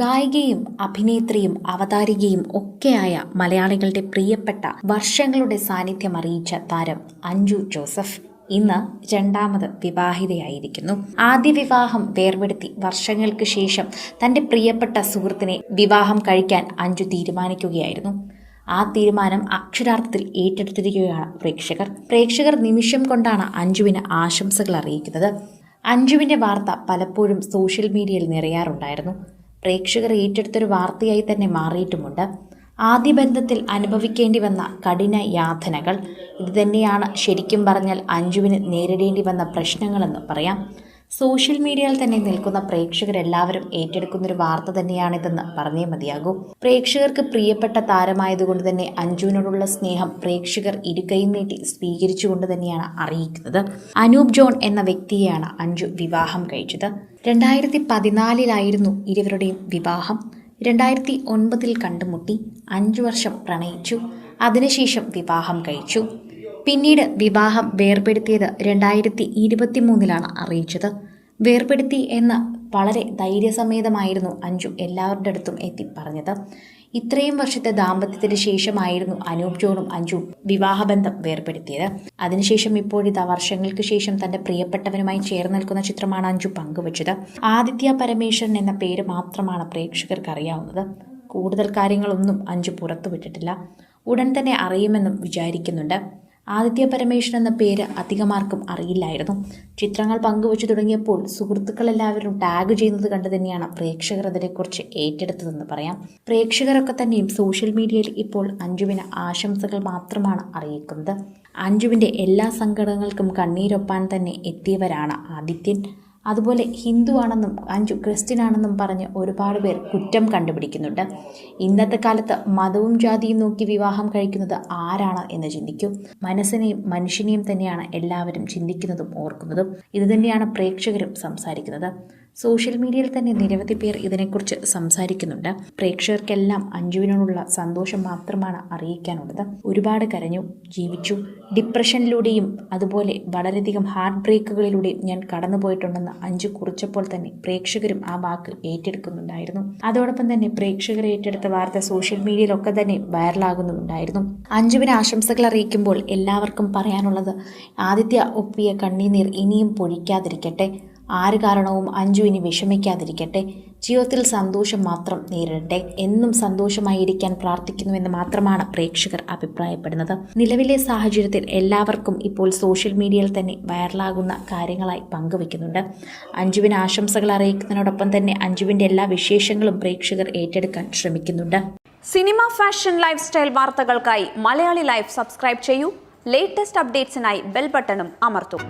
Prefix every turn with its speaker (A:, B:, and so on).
A: ഗായികയും അഭിനേത്രിയും അവതാരികയും ഒക്കെയായ മലയാളികളുടെ പ്രിയപ്പെട്ട വർഷങ്ങളുടെ സാന്നിധ്യം അറിയിച്ച താരം അഞ്ജു ജോസഫ് ഇന്ന് രണ്ടാമത് വിവാഹിതയായിരിക്കുന്നു. ആദ്യ വിവാഹം വേർപെടുത്തി വർഷങ്ങൾക്ക് ശേഷം തന്റെ പ്രിയപ്പെട്ട സുഹൃത്തിനെ വിവാഹം കഴിക്കാൻ അഞ്ജു തീരുമാനിക്കുകയായിരുന്നു. ആ തീരുമാനം അക്ഷരാർത്ഥത്തിൽ ഏറ്റെടുത്തിരിക്കുകയാണ് പ്രേക്ഷകർ. പ്രേക്ഷകർ നിമിഷം കൊണ്ടാണ് അഞ്ജുവിന് ആശംസകൾ അറിയിക്കുന്നത്. അഞ്ജുവിന്റെ വാർത്ത പലപ്പോഴും സോഷ്യൽ മീഡിയയിൽ നിറയാറുണ്ടായിരുന്നു. പ്രേക്ഷകർ ഏറ്റെടുത്തൊരു വാർത്തയായി തന്നെ മാറിയിട്ടുമുണ്ട്. ആദ്യ ബന്ധത്തിൽ അനുഭവിക്കേണ്ടി വന്ന കഠിന യാതനകൾ. ഇതുതന്നെയാണ് ശരിക്കും പറഞ്ഞാൽ അഞ്ജുവിന് നേരിടേണ്ടി വന്ന പ്രശ്നങ്ങളെന്ന് പറയാം. സോഷ്യൽ മീഡിയയിൽ തന്നെ നിൽക്കുന്ന പ്രേക്ഷകരെല്ലാവരും ഏറ്റെടുക്കുന്നൊരു വാർത്ത തന്നെയാണിതെന്ന് പറഞ്ഞേ മതിയാകൂ. പ്രേക്ഷകർക്ക് പ്രിയപ്പെട്ട താരമായതുകൊണ്ട് തന്നെ അഞ്ജുവിനോടുള്ള സ്നേഹം പ്രേക്ഷകർ ഇരുകൈയും നീട്ടി സ്വീകരിച്ചുകൊണ്ട് തന്നെയാണ് അറിയിക്കുന്നത്. അനൂപ് ജോൺ എന്ന വ്യക്തിയെയാണ് അഞ്ജു വിവാഹം കഴിച്ചത്. രണ്ടായിരത്തി പതിനാലിലായിരുന്നു ഇരുവരുടെയും വിവാഹം. രണ്ടായിരത്തി ഒൻപതിൽ കണ്ടുമുട്ടി അഞ്ചു വർഷം പ്രണയിച്ചു. അതിനുശേഷം വിവാഹം കഴിച്ചു. പിന്നീട് വിവാഹം വേർപെടുത്തിയത് രണ്ടായിരത്തി ഇരുപത്തി മൂന്നിലാണ് അറിയിച്ചത്. വേർപെടുത്തി എന്ന് വളരെ ധൈര്യസമേതമായിരുന്നു അഞ്ജു എല്ലാവരുടെ അടുത്തും എത്തി പറഞ്ഞത്. ഇത്രയും വർഷത്തെ ദാമ്പത്യത്തിന് ശേഷമായിരുന്നു അനൂപ് ജോണും അഞ്ജു വിവാഹബന്ധം വേർപെടുത്തിയത്. അതിനുശേഷം ഇപ്പോഴിതാ വർഷങ്ങൾക്ക് ശേഷം തന്റെ പ്രിയപ്പെട്ടവനുമായി ചേർന്ന് നിൽക്കുന്ന ചിത്രമാണ് അഞ്ജു പങ്കുവച്ചത്. ആദിത്യ പരമേശ്വരൻ എന്ന പേര് മാത്രമാണ് പ്രേക്ഷകർക്ക് അറിയാവുന്നത് കൂടുതൽ കാര്യങ്ങളൊന്നും അഞ്ജു പുറത്തുവിട്ടിട്ടില്ല. ഉടൻ തന്നെ അറിയുമെന്നും വിചാരിക്കുന്നുണ്ട്. ആദിത്യ പരമേശ്വരൻ എന്ന പേര് അധികമാർക്കും അറിയില്ലായിരുന്നു. ചിത്രങ്ങൾ പങ്കുവച്ചു തുടങ്ങിയപ്പോൾ സുഹൃത്തുക്കളെല്ലാവരും ടാഗ് ചെയ്യുന്നത് കണ്ടു തന്നെയാണ് പ്രേക്ഷകർ അതിനെക്കുറിച്ച് ഏറ്റെടുത്തതെന്ന് പറയാം. പ്രേക്ഷകരൊക്കെ തന്നെയും സോഷ്യൽ മീഡിയയിൽ ഇപ്പോൾ അഞ്ജുവിന് ആശംസകൾ മാത്രമാണ് അറിയിക്കുന്നത്. അഞ്ജുവിന്റെ എല്ലാ സങ്കടങ്ങൾക്കും കണ്ണീരൊപ്പാൻ തന്നെ എത്തിയവരാണ് ആദിത്യൻ. അതുപോലെ ഹിന്ദുവാണെന്നും അഞ്ചു ക്രിസ്ത്യനാണെന്നും പറഞ്ഞ് ഒരുപാട് പേർ കുറ്റം കണ്ടുപിടിക്കുന്നുണ്ട്. ഇന്നത്തെ കാലത്ത് മതവും ജാതിയും നോക്കി വിവാഹം കഴിക്കുന്നത് ആരാണ് എന്ന് ചിന്തിക്കൂ. മനസ്സിനെയും മനുഷ്യനെയും തന്നെയാണ് എല്ലാവരും ചിന്തിക്കുന്നതും ഓർക്കുന്നതും. ഇതുതന്നെയാണ് പ്രേക്ഷകരും സംസാരിക്കുന്നത്. സോഷ്യൽ മീഡിയയിൽ തന്നെ നിരവധി പേർ ഇതിനെക്കുറിച്ച് സംസാരിക്കുന്നുണ്ട്. പ്രേക്ഷകർക്കെല്ലാം അഞ്ജുവിനോടുള്ള സന്തോഷം മാത്രമാണ് അറിയിക്കാനുള്ളത്. ഒരുപാട് കരഞ്ഞു ജീവിച്ചു. ഡിപ്രഷനിലൂടെയും അതുപോലെ വളരെയധികം ഹാർട്ട് ബ്രേക്കുകളിലൂടെയും ഞാൻ കടന്നുപോയിട്ടുണ്ടെന്ന് അഞ്ജു കുറിച്ചപ്പോൾ തന്നെ പ്രേക്ഷകരും ആ വാക്ക് ഏറ്റെടുക്കുന്നുണ്ടായിരുന്നു. അതോടൊപ്പം തന്നെ പ്രേക്ഷകർ ഏറ്റെടുത്ത വാർത്ത സോഷ്യൽ മീഡിയയിലൊക്കെ തന്നെ വൈറലാകുന്നുണ്ടായിരുന്നു. അഞ്ജുവിന് ആശംസകൾ അറിയിക്കുമ്പോൾ എല്ലാവർക്കും പറയാനുള്ളത് ആദിത്യ ഒപ്പിയ കണ്ണീർ ഇനിയും പൊഴിക്കാതിരിക്കട്ടെ. ആര് കാരണവും അഞ്ജു ഇനി വിഷമിക്കാതിരിക്കട്ടെ. ജീവിതത്തിൽ സന്തോഷം മാത്രം നേരിടട്ടെ. എന്നും സന്തോഷമായിരിക്കാൻ പ്രാർത്ഥിക്കുന്നുവെന്ന് മാത്രമാണ് പ്രേക്ഷകർ അഭിപ്രായപ്പെടുന്നത്. നിലവിലെ സാഹചര്യത്തിൽ എല്ലാവർക്കും ഇപ്പോൾ സോഷ്യൽ മീഡിയയിൽ തന്നെ വൈറലാകുന്ന കാര്യങ്ങളായി പങ്കുവെക്കുന്നുണ്ട് അഞ്ജുവിന് ആശംസകൾ അറിയിക്കുന്നതിനോടൊപ്പം തന്നെ അഞ്ജുവിന്റെ എല്ലാ വിശേഷങ്ങളും പ്രേക്ഷകർ ഏറ്റെടുക്കാൻ ശ്രമിക്കുന്നുണ്ട്.
B: സിനിമ ഫാഷൻ ലൈഫ് സ്റ്റൈൽ വാർത്തകൾക്കായി മലയാളി ലൈഫ് സബ്സ്ക്രൈബ് ചെയ്യൂ. ലേറ്റസ്റ്റ് അപ്ഡേറ്റ്സിനായി ബെൽ ബട്ടണും അമർത്തും.